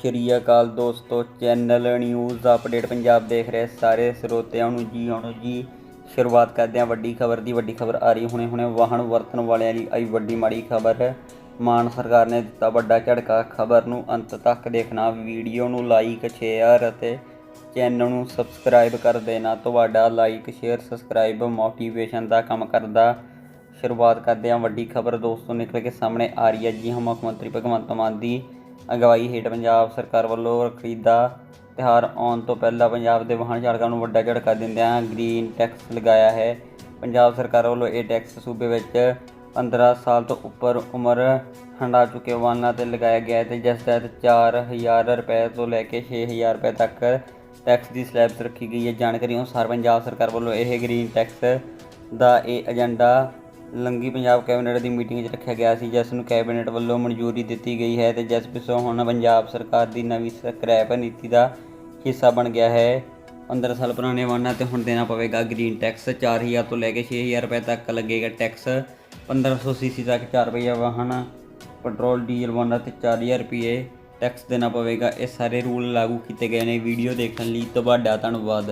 ਸ਼੍ਰੀ ਅਕਾਲ ਦੋਸਤੋ, channel news update Punjab ਦੇਖ ਰਹੇ ਸਾਰੇ ਸਰੋਤਿਆਂ ਨੂੰ ਜੀ ਆਉਣ ਜੀ ਸ਼ੁਰੂਆਤ ਕਰਦੇ ਹਾਂ ਵੱਡੀ ਖਬਰ ਦੀ। ਵੱਡੀ ਖਬਰ ਆ ਰਹੀ ਹੁਣੇ ਹੁਣੇ, ਵਾਹਨ ਵਰਤਣ ਵਾਲਿਆਂ ਲਈ ਆਈ ਵੱਡੀ ਮਾੜੀ ਖਬਰ ਮਾਨ ਸਰਕਾਰ ਨੇ ਦਿੱਤਾ ਵੱਡਾ ਝਟਕਾ, ਖਬਰ ਨੂੰ ਅੰਤ ਤੱਕ ਦੇਖਣਾ, ਵੀਡੀਓ ਨੂੰ ਲਾਈਕ ਸ਼ੇਅਰ ਅਤੇ ਚੈਨਲ ਨੂੰ ਸਬਸਕ੍ਰਾਈਬ ਕਰ ਦੇਣਾ। ਤੁਹਾਡਾ ਲਾਈਕ ਸ਼ੇਅਰ ਸਬਸਕ੍ਰਾਈਬ ਮੋਟੀਵੇਸ਼ਨ ਦਾ ਕੰਮ ਕਰਦਾ। ਸ਼ੁਰੂਆਤ ਕਰਦੇ ਹਾਂ ਵੱਡੀ ਖਬਰ ਦੋਸਤੋ, ਨਿਕਲ ਕੇ ਸਾਹਮਣੇ ਆ ਰਹੀ ਹੈ ਜੀ ਹਾਂ ਮੁੱਖ ਮੰਤਰੀ ਭਗਵੰਤ ਮਾਨ ਦੀ। ਅਗਵਾਈ ਹੇਠ ਪੰਜਾਬ ਸਰਕਾਰ ਵੱਲੋਂ ਖਰੀਦਾ ਦਾ ਤਿਉਹਾਰ ਆਉਣ ਤੋਂ ਪਹਿਲਾਂ ਪੰਜਾਬ ਦੇ ਵਾਹਨ ਚਾਲਕਾਂ ਨੂੰ ਵੱਡਾ ਝਟਕਾ ਦਿੰਦਿਆਂ ਗ੍ਰੀਨ ਟੈਕਸ ਲਗਾਇਆ ਹੈ। ਪੰਜਾਬ ਸਰਕਾਰ ਵੱਲੋਂ ਇਹ ਟੈਕਸ ਸੂਬੇ ਵਿੱਚ 15 ਸਾਲ ਤੋਂ ਉੱਪਰ ਉਮਰ ਹੰਡਾ ਚੁੱਕੇ ਵਾਹਨਾਂ ਤੇ ਲਗਾਇਆ ਗਿਆ ਹੈ ਤੇ ਜਿਸ ਤਹਿਤ 4000 ਰੁਪਏ ਤੋਂ ਲੈ ਕੇ 6000 ਰੁਪਏ ਤੱਕ ਟੈਕਸ ਦੀ ਸਲੈਬ ਰੱਖੀ ਗਈ ਹੈ। ਜਾਣਕਾਰੀ ਅਨੁਸਾਰ ਪੰਜਾਬ ਸਰਕਾਰ ਵੱਲੋਂ ਇਹ ਗ੍ਰੀਨ ਟੈਕਸ ਦਾ ਇਹ ਏਜੰਡਾ ਲੰਗੀ ਪੰਜਾਬ ਕੈਬਨਿਟ ਦੀ ਮੀਟਿੰਗ 'ਚ ਰੱਖਿਆ ਗਿਆ ਸੀ। ਜਿਸ ਨੂੰ ਕੈਬਨਿਟ ਵੱਲੋਂ ਮਨਜ਼ੂਰੀ ਦਿੱਤੀ ਗਈ ਹੈ ਤੇ ਜਿਸ ਪਿੱਛੋਂ ਹੁਣ ਪੰਜਾਬ ਸਰਕਾਰ ਦੀ ਨਵੀਂ ਸਕ੍ਰੈਪ ਨੀਤੀ ਦਾ ਹਿੱਸਾ ਬਣ ਗਿਆ ਹੈ। 15 ਸਾਲ ਪੁਰਾਣੇ ਵਾਹਨਾਂ ਤੇ ਹੁਣ ਦੇਣਾ ਪਵੇਗਾ ਗ੍ਰੀਨ ਟੈਕਸ। 4000 ਤੋਂ ਲੈ ਕੇ 6000 ਰੁਪਏ ਤੱਕ ਲੱਗੇਗਾ ਟੈਕਸ। 1500 ਸੀਸੀ ਤੱਕ 4 ਰੁਪਏ ਵਾਹਨ, ਪੈਟਰੋਲ, ਡੀਜ਼ਲ ਵਾਹਨਾਂ ਤੇ 4000 ਰੁਪਏ ਟੈਕਸ ਦੇਣਾ ਪਵੇਗਾ। ਇਹ ਸਾਰੇ ਰੂਲ ਲਾਗੂ ਕੀਤੇ ਗਏ ਨੇ। ਵੀਡੀਓ ਦੇਖਣ ਲਈ ਤੁਹਾਡਾ ਧੰਨਵਾਦ।